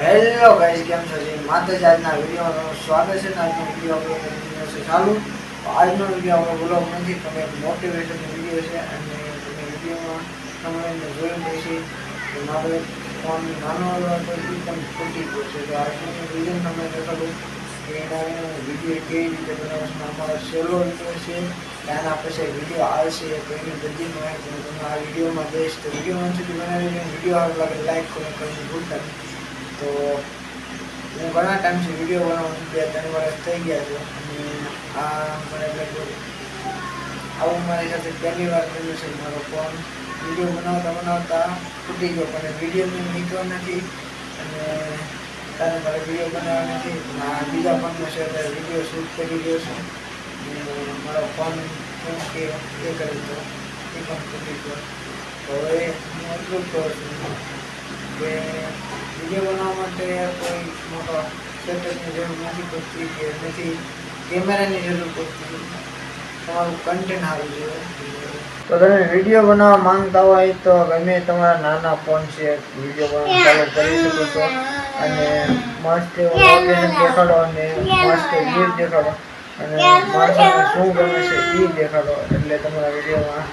Hello guys કેમ છો? જી માતાજી. આજના વિડીયોનો સ્વાગત છે આજનો વીડિયો આપણે વીડિયો છે ચાલુ. આજનો વીડિયો આપણો બ્લોગ નથી તમે એક મોટિવેશન વીડિયો છે અને તમે વિડીયોમાં તમે જોઈ જોયું હશે કે મારો ફોન નાનો પણ ફૂટી ગયો છે. તો આજનો રીઝન તમને દેખાડું વીડિયો કેવી રીતે બનાવવાનો છે અમારો સહેલો વીડિયો છે. આના પછી વીડિયો આવશે, તો એની બધી માહિતી તમે આ વિડીયોમાં દઈશ તો વિડીયોમાં સુધી બનાવીને વીડિયો સારો લાગે લાઈક કરો કરીને ભૂલતા તો હું ઘણા ટાઈમથી વીડિયો બનાવું છું, બે ત્રણ વર્ષ થઈ ગયા છે. અને આ મને આવું મારી સાથે પહેલી વાર થયું છે મારો ફોન વીડિયો બનાવતા બનાવતા તૂટી ગયો, પણ વીડિયો મૂક્યો નથી. અને તારે મારે વીડિયો બનાવવા નથી આ બીજા ફોનમાં છે એટલે વીડિયો શૂટ કરી ગયો છું. મારો ફોન કેમ કે એ કરી દો એ પણ તૂટી ગયો. તો હવે હું એટલું જ છું. વીડિયો બનાવવા માટે કોઈ મોટો સેટઅપની જરૂર નથી પડતી કે નથી કેમેરાની જરૂર પડતી. તમારું કન્ટેન્ટ આવી જોઈએ તો તમે વીડિયો બનાવવા માંગતા હોય તો ગમે તમારા નાના ફોન છે વીડિયો બનાવવાનું ચાલુ કરી શકો છો. અને મસ્ત એવું લોકેશન દેખાડો અને મસ્ત વ્યૂ દેખાડો. અને માણસોને શું ગમે છે એ દેખાડો. એટલે તમારા વિડીયોમાં